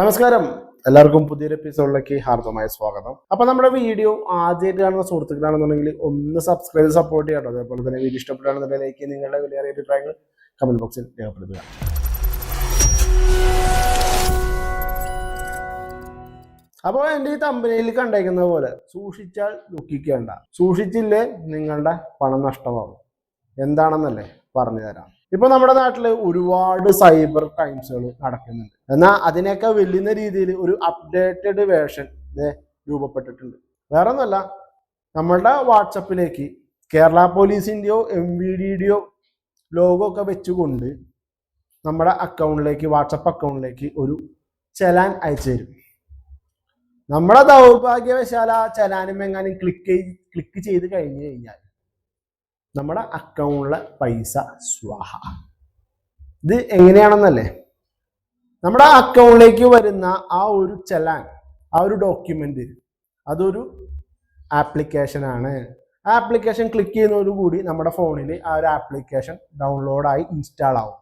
നമസ്കാരം. എല്ലാവർക്കും പുതിയൊരു എപ്പിസോഡിലേക്ക് ഹാർദമായ സ്വാഗതം. അപ്പൊ നമ്മുടെ വീഡിയോ ആദ്യമായിട്ട് കാണുന്ന സുഹൃത്തുക്കളാണെന്നുണ്ടെങ്കിൽ ഒന്ന് സബ്സ്ക്രൈബ് സപ്പോർട്ട് ചെയ്യാം കേട്ടോ അതേപോലെ തന്നെ വീഡിയോ ഇഷ്ടപ്പെട്ടാണെന്നുണ്ടെങ്കിൽ ലൈക്ക് നിങ്ങളുടെ വലിയ അഭിപ്രായങ്ങൾ കമന്റ് ബോക്സിൽ രേഖപ്പെടുത്തുക. അപ്പോൾ എന്റെ ഈ തമ്പനയിൽ കണ്ടേക്കുന്ന പോലെ സൂക്ഷിച്ചാൽ ദുഃഖിക്കേണ്ട. സൂക്ഷിച്ചില്ലേ നിങ്ങളുടെ പണം നഷ്ടമാകും എന്താണെന്നല്ലേ പറഞ്ഞു തരാം ഇപ്പൊ നമ്മുടെ നാട്ടിൽ ഒരുപാട് സൈബർ ക്രൈംസുകൾ നടക്കുന്നുണ്ട്. എന്നാൽ അതിനൊക്കെ വെല്ലുന്ന രീതിയിൽ ഒരു അപ്ഡേറ്റഡ് വേർഷൻ രൂപപ്പെട്ടിട്ടുണ്ട്. വേറെ ഒന്നുമല്ല നമ്മളുടെ വാട്സപ്പിലേക്ക് കേരള പോലീസിന്റെയോ എം വി ഡിയുടെയോ ലോഗോ ഒക്കെ വെച്ചുകൊണ്ട് നമ്മുടെ അക്കൗണ്ടിലേക്ക് വാട്സപ്പ് അക്കൗണ്ടിലേക്ക് ഒരു ചലാൻ അയച്ചു തരും. നമ്മുടെ ദൗർഭാഗ്യവശാൽ ആ ചലാനും എങ്ങാനും ക്ലിക്ക് ക്ലിക്ക് ചെയ്ത് കഴിഞ്ഞു കഴിഞ്ഞാൽ നമ്മുടെ അക്കൗണ്ടിലെ പൈസ സ്വാഹ. ഇത് എങ്ങനെയാണെന്നല്ലേ? നമ്മുടെ അക്കൗണ്ടിലേക്ക് വരുന്ന ആ ഒരു ചലാൻ ആ ഒരു ഡോക്യുമെന്റ് അതൊരു ആപ്ലിക്കേഷൻ ആണ്. ആ ആപ്ലിക്കേഷൻ ക്ലിക്ക് ചെയ്യുന്നതോടുകൂടി നമ്മുടെ ഫോണിൽ ആ ഒരു ആപ്ലിക്കേഷൻ ഡൗൺലോഡായി ഇൻസ്റ്റാൾ ആവും.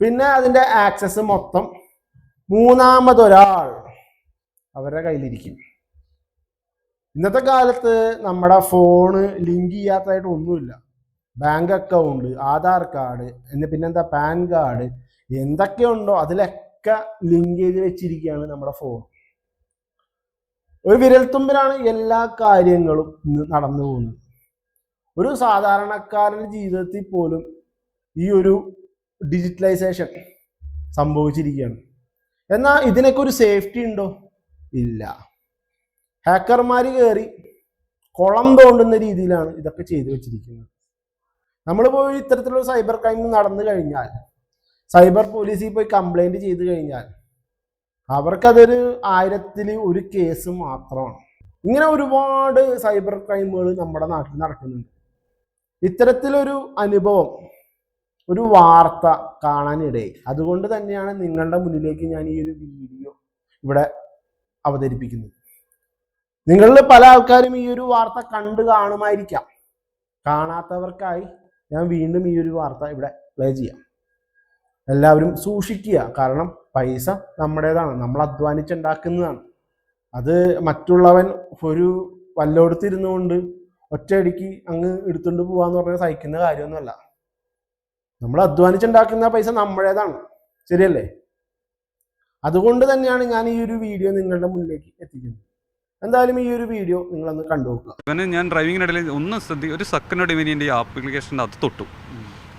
പിന്നെ അതിന്റെ ആക്സസ് മൊത്തം മൂന്നാമതൊരാൾ അവരുടെ കയ്യിലിരിക്കും. ഇന്നത്തെ കാലത്ത് നമ്മുടെ ഫോണ് ലിങ്ക് ചെയ്യാത്തതായിട്ട് ഒന്നുമില്ല. ബാങ്ക് അക്കൗണ്ട് ആധാർ കാർഡ് എന്ന് പിന്നെന്താ പാൻ കാർഡ് എന്തൊക്കെയുണ്ടോ അതിലൊക്കെ ലിങ്ക് ചെയ്ത് വെച്ചിരിക്കുകയാണ് നമ്മുടെ ഫോൺ ഒരു വിരൽത്തുമ്പിലാണ് എല്ലാ കാര്യങ്ങളും നടന്നു പോകുന്നത്. ഒരു സാധാരണക്കാരന്റെ ജീവിതത്തിൽ പോലും ഈ ഒരു ഡിജിറ്റലൈസേഷൻ സംഭവിച്ചിരിക്കുകയാണ്. എന്നാൽ ഇതിനൊക്കെ ഒരു സേഫ്റ്റി ഉണ്ടോ? ഇല്ല. ഹാക്കർമാർ കയറി കുളം തോണ്ടുന്ന രീതിയിലാണ് ഇതൊക്കെ ചെയ്തു വെച്ചിരിക്കുന്നത്. നമ്മൾ പോയി ഇത്തരത്തിലുള്ള സൈബർ ക്രൈം നടന്നു കഴിഞ്ഞാൽ സൈബർ പോലീസിൽ പോയി കംപ്ലൈന്റ് ചെയ്തു കഴിഞ്ഞാൽ അവർക്കതൊരു ആയിരത്തിൽ ഒരു കേസ് മാത്രമാണ്. ഇങ്ങനെ ഒരുപാട് സൈബർ ക്രൈമുകൾ നമ്മുടെ നാട്ടിൽ നടക്കുന്നുണ്ട്. ഇത്തരത്തിലൊരു അനുഭവം ഒരു വാർത്ത കാണാനിടയായി. അതുകൊണ്ട് തന്നെയാണ് നിങ്ങളുടെ മുന്നിലേക്ക് ഞാൻ ഈ ഒരു വീഡിയോ ഇവിടെ അവതരിപ്പിക്കുന്നത്. നിങ്ങളിൽ പല ആൾക്കാരും ഈ ഒരു വാർത്ത കണ്ടു കാണുമായിരിക്കാം. കാണാത്തവർക്കായി ഞാൻ വീണ്ടും ഈ ഒരു വാർത്ത ഇവിടെ പ്ലേ ചെയ്യാം. എല്ലാവരും സൂക്ഷിക്കുക. കാരണം പൈസ നമ്മുടേതാണ്. നമ്മൾ അധ്വാനിച്ചുണ്ടാക്കുന്നതാണ്. അത് മറ്റുള്ളവൻ ഒരു വല്ലോടത്തിരുന്നു കൊണ്ട് ഒറ്റയടിക്ക് അങ്ങ് എടുത്തുകൊണ്ട് പോവാന്ന് പറഞ്ഞാൽ സഹിക്കുന്ന കാര്യമൊന്നുമല്ല. നമ്മൾ അധ്വാനിച്ചുണ്ടാക്കുന്ന പൈസ നമ്മുടേതാണ്. ശരിയല്ലേ? അതുകൊണ്ട് തന്നെയാണ് ഞാൻ ഈ ഒരു വീഡിയോ നിങ്ങളുടെ മുന്നിലേക്ക് എത്തിക്കുന്നത്. എന്തായാലും ഈ ഒരു വീഡിയോ നിങ്ങളൊന്ന് കണ്ടു നോക്കുക. ഇവന് ഞാൻ ഇടയിൽ ഒന്ന് ശ്രദ്ധി ഒരു സെക്കൻഡ് ഇവന് എന്റെ ഈ ആപ്ലിക്കേഷന്റെ അത് തൊട്ടു.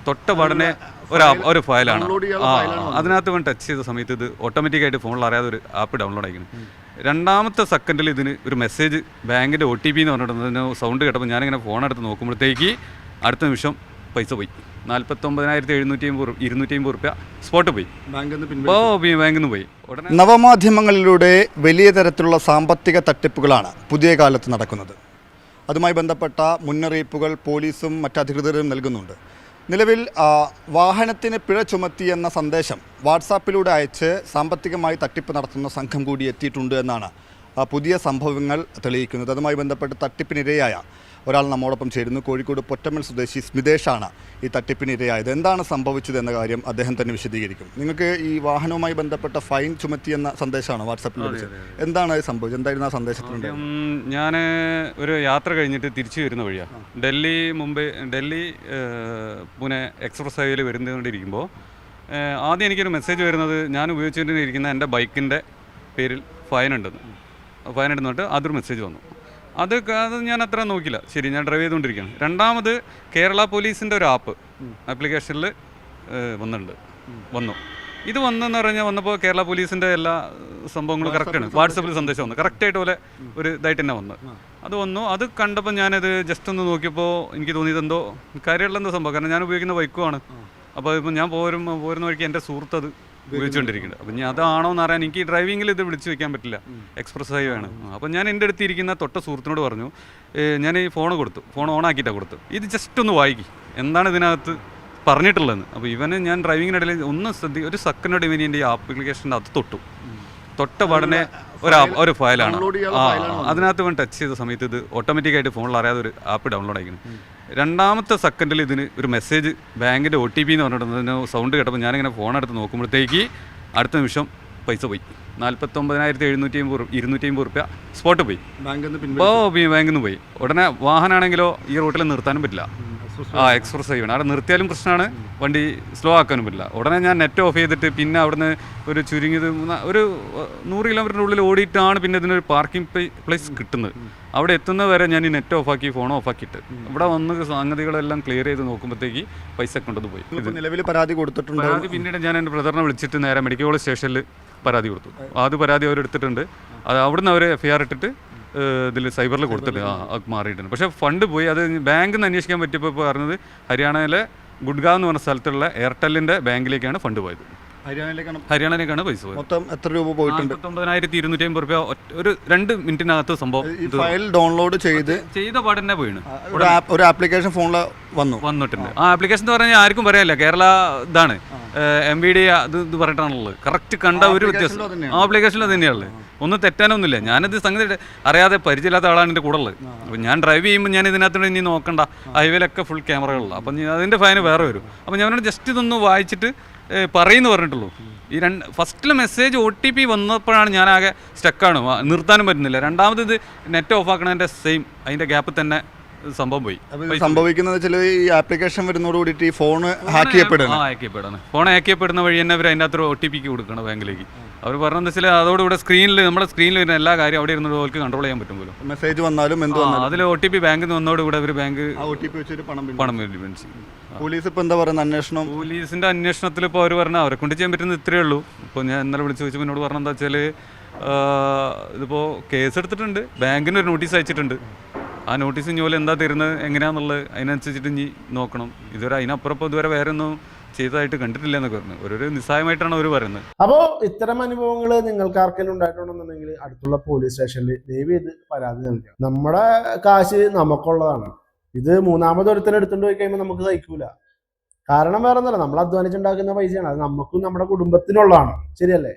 തൊട്ട പാടനെ ഒരു ഒരു ഫയലാണ് ആ file അതിനകത്ത് ഇവൻ ടച്ച് ചെയ്ത സമയത്ത് ഇത് ഓട്ടോമാറ്റിക്കായിട്ട് ഫോണിൽ അറിയാതെ ഒരു ആപ്പ് ഡൗൺലോഡ് ആയിരിക്കണം രണ്ടാമത്തെ സെക്കൻഡിൽ ഇതിന് ഒരു മെസ്സേജ് ബാങ്കിന്റെ ഒ ടി പി എന്ന് പറഞ്ഞിട്ട് സൗണ്ട് കേട്ടപ്പോൾ ഞാനിങ്ങനെ ഫോൺ എടുത്ത് നോക്കുമ്പോഴത്തേക്ക് അടുത്ത നിമിഷം പൈസ പോയി. നാൽപ്പത്തൊമ്പതിനായിരത്തി എഴുന്നൂറ്റി അമ്പത് ഇരുന്നൂറ്റി അമ്പത് റുപ്യ സ്പോട്ട് പോയി. ബാങ്കിൽ നിന്ന് അപ്പോൾ ബാങ്കിൽ നിന്ന് പോയി. ഉടനെ നവമാധ്യമങ്ങളിലൂടെ വലിയ തരത്തിലുള്ള സാമ്പത്തിക തട്ടിപ്പുകളാണ് പുതിയ കാലത്ത് നടക്കുന്നത്. അതുമായി ബന്ധപ്പെട്ട മുന്നറിയിപ്പുകൾ പോലീസും മറ്റധികൃതരും നൽകുന്നുണ്ട്. നിലവിൽ വാഹനത്തിന് പിഴ ചുമത്തി എന്ന സന്ദേശം വാട്സാപ്പിലൂടെ അയച്ച് സാമ്പത്തികമായി തട്ടിപ്പ് നടത്തുന്ന സംഘം കൂടി എത്തിയിട്ടുണ്ട് എന്നാണ് പുതിയ സംഭവങ്ങൾ തെളിയിക്കുന്നത്. അതുമായി ബന്ധപ്പെട്ട് തട്ടിപ്പിനിരയായ ഒരാൾ നമ്മോടൊപ്പം ചേരുന്നു. കോഴിക്കോട് പൊറ്റമ്മൽ സ്വദേശി സ്മിതേഷാണ് ഈ തട്ടിപ്പിനിരയായത്. എന്താണ് സംഭവിച്ചത് എന്ന കാര്യം അദ്ദേഹം തന്നെ വിശദീകരിക്കും. നിങ്ങൾക്ക് ഈ വാഹനവുമായി ബന്ധപ്പെട്ട ഫൈൻ ചുമത്തി എന്ന സന്ദേശമാണ് വാട്സാപ്പിൽ വിളിച്ചത് എന്താണ് അത് സംഭവിച്ചത്? എന്തായിരുന്നു ആ സന്ദേശത്തിലുണ്ട് ഞാൻ ഒരു യാത്ര കഴിഞ്ഞിട്ട് തിരിച്ചു വരുന്ന വഴിയാണ് ഡൽഹി മുംബൈ ഡൽഹി പൂനെ എക്സ്പ്രസ് ഹൈവേയിൽ വരുന്നുകൊണ്ടിരിക്കുമ്പോൾ ഏഹ്, ആദ്യം എനിക്കൊരു മെസ്സേജ് വരുന്നത് ഞാൻ ഉപയോഗിച്ചുകൊണ്ടിരിക്കുന്ന എന്റെ ബൈക്കിന്റെ പേരിൽ ഫൈൻ ഉണ്ടെന്ന്. ഫൈൻ ഉണ്ടെന്നിട്ട് അതൊരു മെസ്സേജ് വന്നു. അത് അത് ഞാൻ അത്ര നോക്കില്ല ശരി ഞാൻ ഡ്രൈവ് ചെയ്തുകൊണ്ടിരിക്കുകയാണ്. രണ്ടാമത് കേരള പോലീസിന്റെ ഒരു ആപ്പ് ആപ്ലിക്കേഷനിൽ വന്നിട്ടുണ്ട്. വന്നു. ഇത് വന്നെന്ന് പറഞ്ഞാൽ വന്നപ്പോൾ കേരള പോലീസിന്റെ എല്ലാ സംഭവങ്ങളും കറക്റ്റാണ് വാട്സപ്പിൽ സന്ദേശം വന്നു. കറക്റ്റായിട്ട് പോലെ ഒരു ഇതായിട്ട് തന്നെ വന്നു. അത് വന്നു. അത് കണ്ടപ്പോൾ ഞാനത് ജസ്റ്റ് ഒന്ന് നോക്കിയപ്പോൾ എനിക്ക് തോന്നിയത് എന്തോ കാര്യമുള്ള എന്തോ സംഭവം. കാരണം ഞാൻ ഉപയോഗിക്കുന്ന ബൈക്കുമാണ് അപ്പോൾ ഇപ്പം ഞാൻ പോരും പോരുന്ന വഴിക്ക് എന്റെ സുഹൃത്ത് അത് ഉപയോഗിച്ചുകൊണ്ടിരിക്കുന്നുണ്ട്. അപ്പം ഞാൻ അതാണോ എന്ന് അറിയാൻ എനിക്ക് ഡ്രൈവിങ്ങിൽ ഇത് വിളിച്ചു വെക്കാൻ പറ്റില്ല. എക്സ്പ്രസ് ഹൈവേ ആണ്. അപ്പം ഞാൻ എന്റെ അടുത്ത് ഇരിക്കുന്ന തൊട്ട സുഹൃത്തിനോട് പറഞ്ഞു "ഏ, ഞാൻ ഈ ഫോൺ കൊടുത്തു. ഫോൺ ഓൺ ആക്കിയിട്ടാണ് കൊടുത്തു ഇത് ജസ്റ്റ് ഒന്ന് വായിക്കി. എന്താണ് ഇതിനകത്ത് പറഞ്ഞിട്ടുള്ളതെന്ന്. അപ്പോൾ ഇവന് ഞാൻ ഡ്രൈവിങ്ങിനിടയിൽ ഒന്ന് ശ്രദ്ധി ഒരു സെക്കൻഡ് ഇവന് എന്റെ ഈ ആപ്ലിക്കേഷന്റെ അത് തൊട്ടു. തൊട്ട പാടനെ ഒരു ഒരു ഫയലാണ് അതിനകത്ത് ഇവൻ ടച്ച് ചെയ്ത സമയത്ത് ഇത് ഓട്ടോമാറ്റിക്കായിട്ട് ഫോണിൽ അറിയാതെ ഒരു ആപ്പ് ഡൗൺലോഡ് ആയിരിക്കണം രണ്ടാമത്തെ സെക്കൻഡിൽ ഇതിന് ഒരു മെസ്സേജ് ബാങ്കിന്റെ ഒ ടി പി എന്ന് പറഞ്ഞിട്ട് സൗണ്ട് കേട്ടപ്പോൾ ഞാനിങ്ങനെ ഫോൺ എടുത്ത് നോക്കുമ്പോഴത്തേക്ക് അടുത്ത നിമിഷം പൈസ പോയി. നാൽപ്പത്തൊമ്പതിനായിരത്തി എഴുന്നൂറ്റി അമ്പത് ഇരുന്നൂറ്റി അമ്പത് റുപ്യ സ്പോട്ട് പോയി. ബാങ്കിൽ നിന്ന് ഇപ്പോൾ ബാങ്കിൽ നിന്ന് പോയി. ഉടനെ വാഹനമാണെങ്കിലോ ഈ റൂട്ടിൽ നിർത്താനും പറ്റില്ല. ആ എക്സ്പ്രസ് ചെയ്യണം അവിടെ നിർത്തിയാലും പ്രശ്നമാണ് വണ്ടി സ്ലോ ആക്കാനും പറ്റില്ല. ഉടനെ ഞാൻ നെറ്റ് ഓഫ് ചെയ്തിട്ട് പിന്നെ അവിടുന്ന് ഒരു ചുരുങ്ങിയത് ഒരു നൂറ് കിലോമീറ്ററിന്റെ ഉള്ളിൽ ഓടിയിട്ടാണ് പിന്നെ ഇതിനൊരു പാർക്കിംഗ് പ്ലേസ് കിട്ടുന്നത്. അവിടെ എത്തുന്നത് വരെ ഞാൻ ഈ നെറ്റ് ആക്കി ഫോൺ ഓഫ് ആക്കിയിട്ട്. ഇവിടെ വന്ന് സംഗതികളെല്ലാം ക്ലിയർ ചെയ്ത് നോക്കുമ്പോഴത്തേക്ക് പൈസ കൊണ്ടത് പോയി. നിലവിൽ പരാതി കൊടുത്തിട്ടുണ്ട്? പരാതി പിന്നീട് ഞാൻ എന്റെ ബ്രദറിനെ വിളിച്ചിട്ട് നേരെ മെഡിക്കൽ കോളേജ് സ്റ്റേഷനിൽ പരാതി കൊടുത്തു. അത് പരാതി അവരെടുത്തിട്ടുണ്ട്. അത് അവിടുന്ന് അവർ എഫ് ഐ ആർ ഇട്ടിട്ട് ഇതിൽ സൈബറിൽ കൊടുത്തിട്ട് ആ അത് മാറിയിട്ടുണ്ട്. പക്ഷേ ഫണ്ട് പോയി അത് ബാങ്കിൽ നിന്ന് അന്വേഷിക്കാൻ പറ്റിയപ്പോൾ പറഞ്ഞത് ഹരിയാനയിലെ ഗുഡ്ഗാവ് എന്ന് പറഞ്ഞ സ്ഥലത്തുള്ള എയർടെല്ലിന്റെ ബാങ്കിലേക്കാണ് ഫണ്ട് പോയത്. ഹരിയാനയിലേക്കാണ് ഹരിയാനയിലേക്കാണ് പൈസ പോയത്. മൊത്തം എത്ര രൂപ പോയിട്ടുണ്ട്? പത്തൊമ്പതിനായിരത്തി ഇരുന്നൂറ്റി അമ്പത് രൂപ ഒരു രണ്ട് മിനിറ്റിനകത്ത് സംഭവം ഈ ഫയൽ ഡൗൺലോഡ് ചെയ്ത് ചെയ്ത പാടന്നെ വീണ് ഒരു ആപ്പ് ഒരു ആപ്ലിക്കേഷൻ ഫോണിൽ വന്നു. വന്നിട്ടുണ്ട്. ആ. ആപ്ലിക്കേഷൻ എന്ന് പറഞ്ഞാൽ ആർക്കും പറയാനില്ല. കേരള ഇതാണ്. എം ബി ഡി അത് ഇത് പറഞ്ഞിട്ടാണുള്ളത്. കറക്റ്റ് കണ്ട ഒരു വ്യത്യാസം. ആ ആപ്ലിക്കേഷനിൽ തന്നെയാണുള്ളത് ഒന്നും തെറ്റാനൊന്നുമില്ല. ഞാനത് സംഗതി അറിയാതെ പരിചയമില്ലാത്ത ആളാണ് എന്റെ കൂടെ ഉള്ളത്. അപ്പോൾ ഞാൻ ഡ്രൈവ് ചെയ്യുമ്പോൾ ഞാൻ ഇതിനകത്ത് ഇനി നോക്കണ്ട. ഹൈവേയിലൊക്കെ ഫുൾ ക്യാമറകളുള്ള അപ്പം ഞാൻ അതിന്റെ ഫൈന് വേറെ വരും. അപ്പം ഞാൻ ജസ്റ്റ് ഇതൊന്ന് വായിച്ചിട്ട് പറയുന്നു പറഞ്ഞിട്ടുള്ളൂ. ഈ രണ്ട് ഫസ്റ്റിൽ മെസ്സേജ് ഒ ടി പി വന്നപ്പോഴാണ് ഞാൻ ആകെ സ്റ്റക്കാണ് നിർത്താനും പറ്റുന്നില്ല. രണ്ടാമത് ഇത് നെറ്റ് ഓഫ് ആക്കണതിന്റെ സെയിം അതിന്റെ ഗ്യാപ്പ് തന്നെ സംഭവം പോയി. സംഭവിക്കുന്നത് വെച്ചാൽ ഈ ആപ്ലിക്കേഷൻ വരുന്നതോട് കൂടിയിട്ട് ഈ ഫോൺ ഹാക്ക് ചെയ്യപ്പെടണം ഹാക്ക് ചെയ്യപ്പെടണം ഫോൺ ഹാക്ക് ചെയ്യപ്പെടുന്ന വഴി തന്നെ അവർ അതിന്റെ അത്ര ഒ ടി പിക്ക് കൊടുക്കണം ബാങ്കിലേക്ക്. അവർ പറഞ്ഞതെന്ന് വെച്ചാൽ അതോടുകൂടെ സ്ക്രീനിൽ നമ്മുടെ സ്ക്രീനിൽ വരുന്ന എല്ലാ കാര്യം അവിടെ ഇരുന്നിട്ട് അവർക്ക് കൺട്രോൾ ചെയ്യാൻ പറ്റും പോലും. മെസ്സേജ് വന്നാലും എന്ത് വന്നാലും. അതിൽ ഒ ടി പി ബാങ്കിൽ നിന്ന് വന്നതോടുകൂടെ അവർ ബാങ്ക് ഒ ടി പി വെച്ചിട്ട് പണം. പണം ചെയ്യും പോലീസ് ഇപ്പോൾ എന്താ പറയുന്നത്? അന്വേഷണം പോലീസിന്റെ അന്വേഷണത്തിൽ ഇപ്പോൾ അവർ പറഞ്ഞാൽ അവരെ കൊണ്ട് ചെയ്യാൻ പറ്റുന്നത് ഇത്രയേ ഉള്ളൂ. ഇപ്പോൾ ഞാൻ ഇന്നലെ വിളിച്ച് ചോദിച്ചു എന്നോട് പറഞ്ഞെന്താ വെച്ചാൽ ഇതിപ്പോൾ കേസ് എടുത്തിട്ടുണ്ട്. ബാങ്കിന് ഒരു നോട്ടീസ് അയച്ചിട്ടുണ്ട്. ആ നോട്ടീസ് ഇനി പോലെ എന്താ തരുന്നത്? എങ്ങനെയാണെന്നുള്ളത് അതിനനുസരിച്ചിട്ട് ഇനി നോക്കണം. ഇതുവരെ അതിനപ്പുറം ഇതുവരെ വേറെ ഒന്നും ചെയ്തതായിട്ട് കണ്ടിട്ടില്ല എന്നൊക്കെ പറഞ്ഞു. ഒരു നിസ്സായമായിട്ടാണ് അവർ പറയുന്നത്. അപ്പോൾ ഇത്തരം അനുഭവങ്ങൾ നിങ്ങൾക്ക് ആർക്കെങ്കിലും ഉണ്ടായിട്ടുണ്ടെന്നുണ്ടെങ്കിൽ അടുത്തുള്ള പോലീസ് സ്റ്റേഷനിൽ ദയവ് ചെയ്ത് പരാതി നൽകുക. നമ്മുടെ കാശ് നമുക്കുള്ളതാണ്. ഇത് മൂന്നാമത് ഒരുത്തരം എടുത്തുകൊണ്ട് പോയി കഴിയുമ്പോൾ നമുക്ക് സഹിക്കൂല. കാരണം വേറെ ഒന്നല്ല നമ്മൾ അധ്വാനിച്ചുണ്ടാക്കുന്ന പൈസയാണ്. അത് നമുക്കും നമ്മുടെ കുടുംബത്തിനുള്ളതാണ്. ശരിയല്ലേ?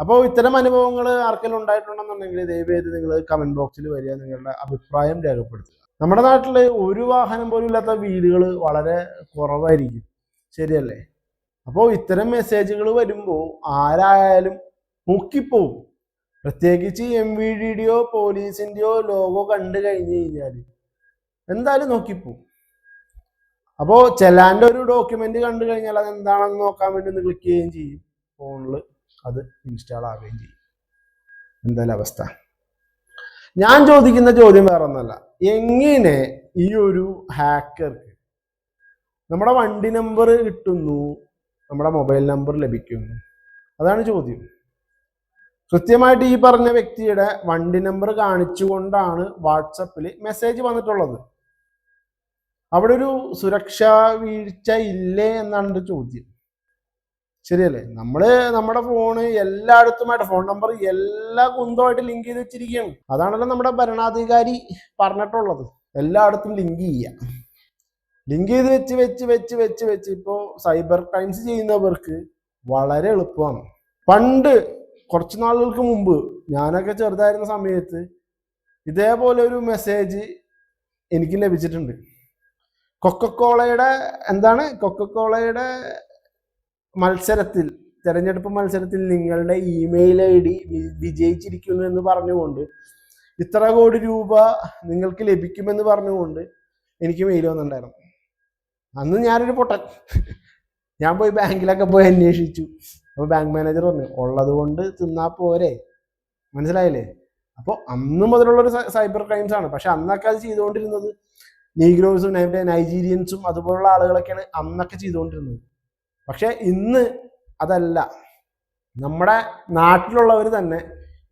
അപ്പോൾ ഇത്തരം അനുഭവങ്ങൾ ആർക്കെങ്കിലും ഉണ്ടായിട്ടുണ്ടെന്നുണ്ടെങ്കിൽ ദയവേത് നിങ്ങൾ കമന്റ് ബോക്സിൽ വരിക നിങ്ങളുടെ അഭിപ്രായം രേഖപ്പെടുത്തുക. നമ്മുടെ നാട്ടിൽ ഒരു വാഹനം പോലും ഇല്ലാത്ത വീടുകൾ വളരെ കുറവായിരിക്കും. ശരിയല്ലേ? അപ്പോൾ ഇത്തരം മെസ്സേജുകൾ വരുമ്പോൾ ആരായാലും മുക്കിപ്പോവും. പ്രത്യേകിച്ച് എം വി ഡിയുടെയോ പോലീസിന്റെയോ ലോഗോ കണ്ടു കഴിഞ്ഞു കഴിഞ്ഞാൽ എന്തായാലും നോക്കിപ്പോവും. അപ്പോൾ ചെലാന്റെ ഒരു ഡോക്യുമെന്റ് കണ്ടു കഴിഞ്ഞാൽ അത് എന്താണെന്ന് നോക്കാൻ വേണ്ടി ഒന്ന് ക്ലിക്ക് ചെയ്യുകയും ചെയ്യും. ഫോണിൽ അത് ഇൻസ്റ്റാൾ ആവുകയും ചെയ്യും. എന്തായാലും അവസ്ഥ. ഞാൻ ചോദിക്കുന്ന ചോദ്യം വേറെ ഒന്നല്ല എങ്ങനെ ഈ ഒരു ഹാക്കർക്ക് നമ്മുടെ വണ്ടി നമ്പർ കിട്ടുന്നു നമ്മുടെ മൊബൈൽ നമ്പർ ലഭിക്കുന്നു? അതാണ് ചോദ്യം. കൃത്യമായിട്ട് ഈ പറഞ്ഞ വ്യക്തിയുടെ വണ്ടി നമ്പർ കാണിച്ചുകൊണ്ടാണ് വാട്സപ്പിൽ മെസ്സേജ് വന്നിട്ടുള്ളത്. അവിടെ ഒരു സുരക്ഷാ വീഴ്ച ഇല്ലേ എന്നാണ് ചോദ്യം. ശരിയല്ലേ? നമ്മൾ നമ്മുടെ ഫോണ് എല്ലായിടത്തുമായിട്ട് ഫോൺ നമ്പർ എല്ലാ കുന്തമായിട്ട് ലിങ്ക് ചെയ്ത് വെച്ചിരിക്കുകയാണ്. അതാണല്ലോ നമ്മുടെ ഭരണാധികാരി പറഞ്ഞിട്ടുള്ളത്. എല്ലായിടത്തും ലിങ്ക് ചെയ്യാം. ലിങ്ക് ചെയ്ത് വെച്ച് വെച്ച് വെച്ച് വെച്ച് വെച്ച് ഇപ്പോൾ സൈബർ ക്രൈംസ് ചെയ്യുന്നവർക്ക് വളരെ എളുപ്പമാണ്. പണ്ട് കുറച്ച് നാളുകൾക്ക് മുമ്പ് ഞാനൊക്കെ ചെറുതായിരുന്ന സമയത്ത് ഇതേപോലെ ഒരു മെസ്സേജ് എനിക്ക് ലഭിച്ചിട്ടുണ്ട്. കൊക്കക്കോളയുടെ എന്താണ്? കൊക്കക്കോളയുടെ മത്സരത്തിൽ തെരഞ്ഞെടുപ്പ് മത്സരത്തിൽ നിങ്ങളുടെ ഇമെയിൽ ഐ ഡി വിജയിച്ചിരിക്കുന്നു എന്ന് പറഞ്ഞുകൊണ്ട് ഇത്ര കോടി രൂപ നിങ്ങൾക്ക് ലഭിക്കുമെന്ന് പറഞ്ഞുകൊണ്ട് എനിക്ക് മെയിൽ വന്നിട്ടുണ്ടായിരുന്നു. അന്ന് ഞാനൊരു പൊട്ടൻ. ഞാൻ പോയി ബാങ്കിലൊക്കെ പോയി അന്വേഷിച്ചു. അപ്പോൾ ബാങ്ക് മാനേജർ പറഞ്ഞു ഉള്ളത് കൊണ്ട് തിന്നാ പോരെ. മനസ്സിലായില്ലേ? അപ്പോൾ അന്ന് മുതലുള്ളൊരു സൈബർ ക്രൈംസ് ആണ്. പക്ഷെ അന്നൊക്കെ അത് ചെയ്തുകൊണ്ടിരുന്നത് നീഗ്രോസും നൈജീരിയൻസും അതുപോലുള്ള ആളുകളൊക്കെയാണ് അന്നൊക്കെ ചെയ്തുകൊണ്ടിരുന്നത്. പക്ഷെ ഇന്ന് അതല്ല. നമ്മുടെ നാട്ടിലുള്ളവർ തന്നെ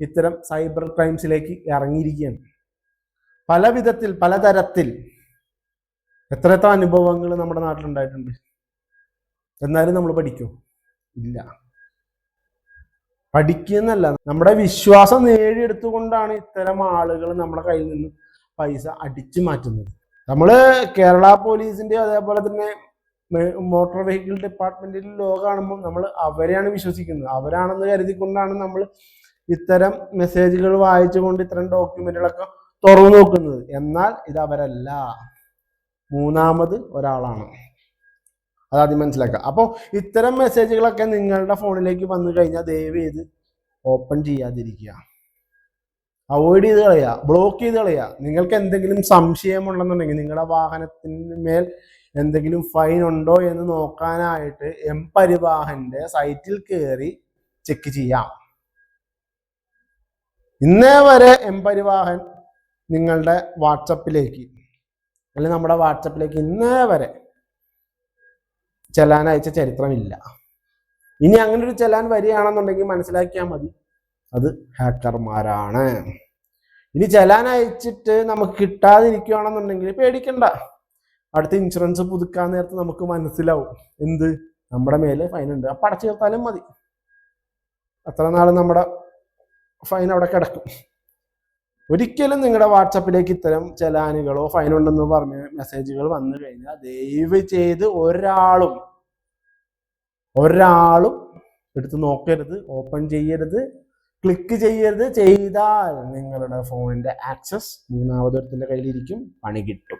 ഇത്തരം സൈബർ ക്രൈംസിലേക്ക് ഇറങ്ങിയിരിക്കുകയാണ്. പല വിധത്തിൽ പലതരത്തിൽ എത്ര എത്ര അനുഭവങ്ങൾ നമ്മുടെ നാട്ടിലുണ്ടായിട്ടുണ്ട്. എന്നാലും നമ്മൾ പഠിക്കും. ഇല്ല. പഠിക്കുന്നല്ല. നമ്മുടെ വിശ്വാസം നേടിയെടുത്തുകൊണ്ടാണ് ഇത്തരം ആളുകൾ നമ്മുടെ കയ്യിൽ നിന്ന് പൈസ അടിച്ചു മാറ്റുന്നത്. നമ്മൾ കേരള പോലീസിന്റെ അതേപോലെ തന്നെ മോട്ടോർ വെഹിക്കിൾ ഡിപ്പാർട്ട്മെന്റിൽ ലോ കാണുമ്പോൾ നമ്മൾ അവരെയാണ് വിശ്വസിക്കുന്നത്. അവരാണെന്ന് കരുതിക്കൊണ്ടാണ് നമ്മൾ ഇത്തരം മെസ്സേജുകൾ വായിച്ചുകൊണ്ട് ഇത്തരം ഡോക്യുമെന്റുകളൊക്കെ തുറന്നു നോക്കുന്നത്. എന്നാൽ ഇത് അവരല്ല. മൂന്നാമത് ഒരാളാണ്. അതാദ്യം മനസ്സിലാക്കുക. അപ്പോൾ ഇത്തരം മെസ്സേജുകളൊക്കെ നിങ്ങളുടെ ഫോണിലേക്ക് വന്നു കഴിഞ്ഞാൽ ദയവ് ചെയ്ത് ഓപ്പൺ ചെയ്യാതിരിക്കുക. അവോയ്ഡ് ചെയ്ത് കളയുക. ബ്ലോക്ക് ചെയ്ത് കളയുക. നിങ്ങൾക്ക് എന്തെങ്കിലും സംശയമുണ്ടെന്നുണ്ടെങ്കിൽ നിങ്ങളുടെ വാഹനത്തിന് മേൽ എന്തെങ്കിലും ഫൈൻ ഉണ്ടോ എന്ന് നോക്കാനായിട്ട് എം പരിവാഹന്റെ സൈറ്റിൽ കയറി ചെക്ക് ചെയ്യാം. ഇന്നേ വരെ എം പരിവാഹൻ നിങ്ങളുടെ വാട്സപ്പിലേക്ക് അല്ലെങ്കിൽ നമ്മുടെ വാട്സപ്പിലേക്ക് ഇന്നേ വരെ ചെല്ലാൻ അയച്ച ചരിത്രമില്ല. ഇനി അങ്ങനെ ഒരു ചെല്ലാൻ വരികയാണെന്നുണ്ടെങ്കിൽ മനസ്സിലാക്കിയാൽ മതി. അത് ഹാക്കർമാരാണ് ഇനി ചെല്ലാൻ അയച്ചിട്ട് നമുക്ക് കിട്ടാതിരിക്കുകയാണെന്നുണ്ടെങ്കിൽ പേടിക്കണ്ട. അടുത്ത ഇൻഷുറൻസ് പുതുക്കാൻ നേരത്ത് നമുക്ക് മനസ്സിലാവും. എന്ത്? നമ്മുടെ മേലെ ഫൈൻ ഉണ്ട്. അപ്പം അടച്ചു ചേർത്താലും മതി. അത്ര നാൾ നമ്മുടെ ഫൈൻ അവിടെ കിടക്കും. ഒരിക്കലും നിങ്ങളുടെ വാട്സപ്പിലേക്ക് ഇത്തരം ചലാനുകളോ ഫൈൻ ഉണ്ടെന്ന് പറഞ്ഞ് മെസ്സേജുകൾ വന്നു കഴിഞ്ഞാൽ ദയവ് ചെയ്ത് ഒരാളും ഒരാളും എടുത്ത് നോക്കരുത് ഓപ്പൺ ചെയ്യരുത് ക്ലിക്ക് ചെയ്യരുത്. ചെയ്താൽ നിങ്ങളുടെ ഫോണിന്റെ ആക്സസ് മൂന്നാമതൊരുത്തിന്റെ കയ്യിലിരിക്കും. പണി കിട്ടും.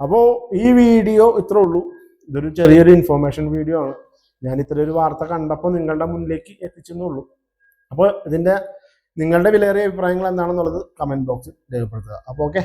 അപ്പോൾ ഈ വീഡിയോ ഇത്രേ ഉള്ളൂ. ഇതൊരു ചെറിയൊരു ഇൻഫോർമേഷൻ വീഡിയോ ആണ്. ഞാൻ ഇത്രയൊരു വാർത്ത കണ്ടപ്പോൾ നിങ്ങളുടെ മുന്നിലേക്ക് എത്തിച്ചെന്നുള്ളൂ. അപ്പോൾ ഇതിന്റെ നിങ്ങളുടെ വിലയേറിയ അഭിപ്രായങ്ങൾ എന്താണെന്നുള്ളത് കമന്റ് ബോക്സിൽ രേഖപ്പെടുത്തുക. അപ്പോൾ ഓക്കെ